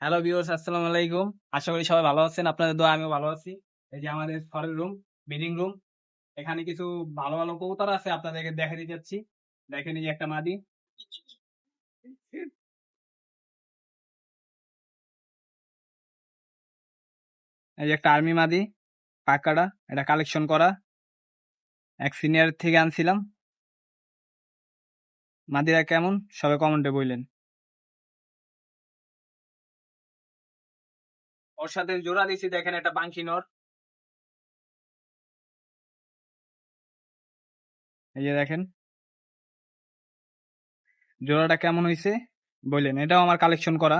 Hello viewers আসসালামু আলাইকুম। আশা করি সবাই ভালো আছেন, আপনাদের দোয়া, আমিও ভালো আছি। এই যে আমাদের ঘরের রুম মিটিং রুম এখানে কিছু ভালো ভালো কবুতর আছে, আপনাদেরকে দেখে দিতে যাচ্ছি। দেখেন এই যে একটা মাদি। এই যে একটা আর্মি মাদি পাকাটা এটা কালেকশন করা। এক সিনিয়র থেকে আনছিলাম। মাদিরা কেমন? সবাই কমেন্টে বললেন। ওর সাথে জোড়া দিছি, দেখেন একটা পাঙ্কি নর। এই যে দেখেন। জোড়াটা কেমন হয়েছে বললেন এটাও আমার কালেকশন করা।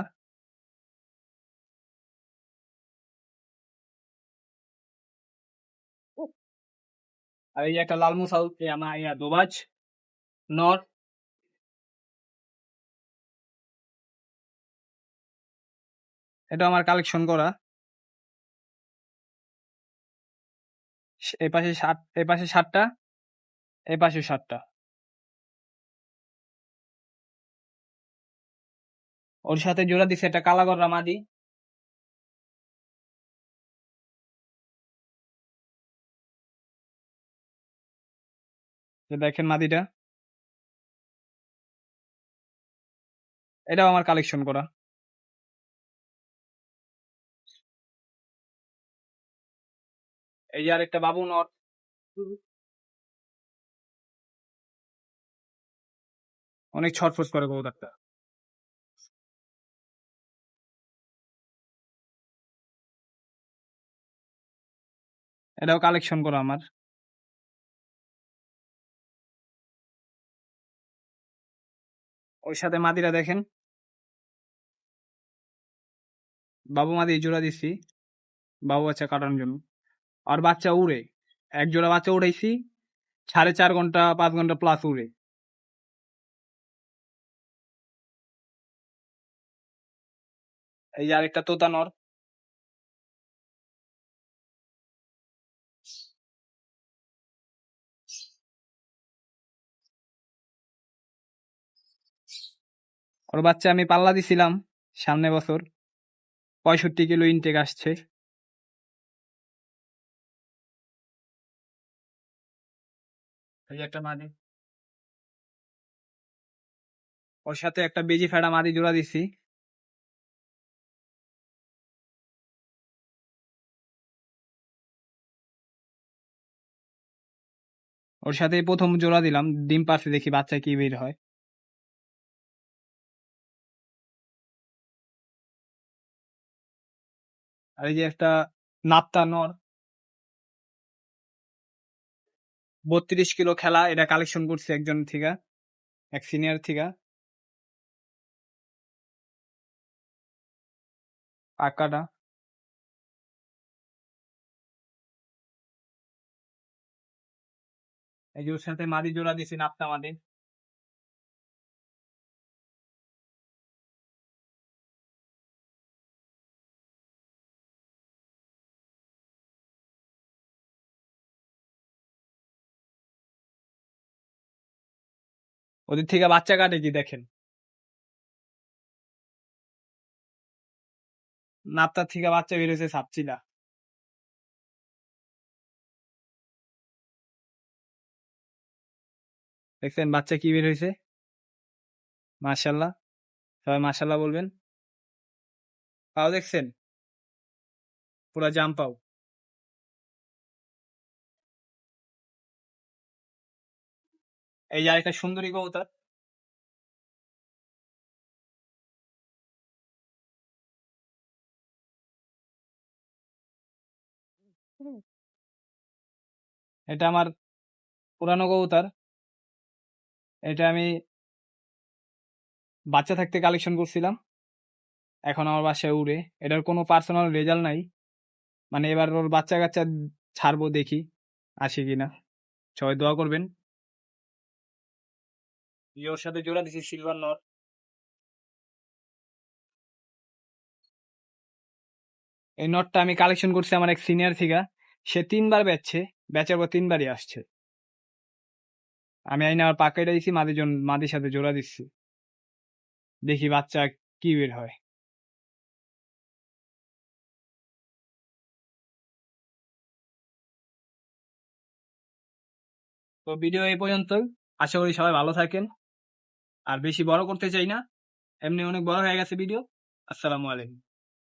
আর এই একটা লাল মুসাল আমার ইয়া দোবাজ নর। এটা আমার কালেকশন করা। এ পাশে ষাট এ পাশে ষাটটা এ পাশে ষাটটা ওর সাথে জোড়া দিছে একটা কালাগররা মাদি। যে দেখেন মাদিটা। এটাও আমার কালেকশন করা। এই যে আরেকটা বাবু নট অনেক ছটফট করে কবুতরটা এটাও কালেকশন করা আমার। ওই সাথে মাদিরা দেখেন। বাবু মাদি জোড়া দিচ্ছি বাবু আছে কাটানোর জন্য। আর বাচ্চা উড়ে। এক জোড়া বাচ্চা উড়াইছি, সাড়ে চার ঘণ্টা, পাঁচ ঘণ্টা প্লাস উড়ে। এই যে আরেকটা তোতা নর। ওর বাচ্চা আমি পাল্লা দিছিলাম সামনে বছর। পঁয়ষট্টি কিলো ইনটেক আসছে। এই একটা মাদি। ওর সাথে একটা বেজি ফেড়া মাদি জোড়া দিছি। ওর সাথে প্রথম জোড়া দিলাম, ডিম পারছে দেখি বাচ্চা কি বের হয়। আর এই যে একটা নাপ্তা নর। বত্রিশ কিলো খেলা, এটা কালেকশন করছে একজন থিকা, এক সিনিয়র থিকা। পাকাটা এই যে ওর সাথে মাদি জোড়া দিছি নাপ্তা মাদি ওদের থেকে বাচ্চা কাটে কি দেখেন? নাপ্তার থেকে বাচ্চা বেরোছে সাপচিলা। দেখছেন বাচ্চা কি বের হয়েছে? মাশাল্লাহ। সবাই মাশাল্লাহ বলবেন। পাও দেখছেন? পুরা জাম পাও। এই যে আরেকটা সুন্দরী কবুতর। এটা আমার পুরানো কবুতর। এটা আমি বাচ্চা থাকতে কালেকশন করছিলাম। এখন আমার বাসায় উড়ে। এটার কোনো পার্সোনাল রেজাল্ট নাই। মানে এবার ওর বাচ্চা কাচ্চা ছাড়বো দেখি আসে কিনা। সবাই দোয়া করবেন। ইয়োর সাথে জোড়া দিছি সিলভার নট এই নটটা আমি কালেকশন করছি আমার এক সিনিয়র থিকা। সে তিনবার বেচছে, বেচার পর তিনবারই আসছে। আমি আইনে আমার পাকাইটা দিছি, মাদের জন্য, মাদের সাথে জোড়া দিচ্ছি। দেখি বাচ্চা কি বের হয়। তো ভিডিও এই পর্যন্ত আশা করি সবাই ভালো থাকেন। আর বেশি বড় করতে চাই না। এমনি অনেক বড় হয়ে গেছে ভিডিও আসসালামু আলাইকুম।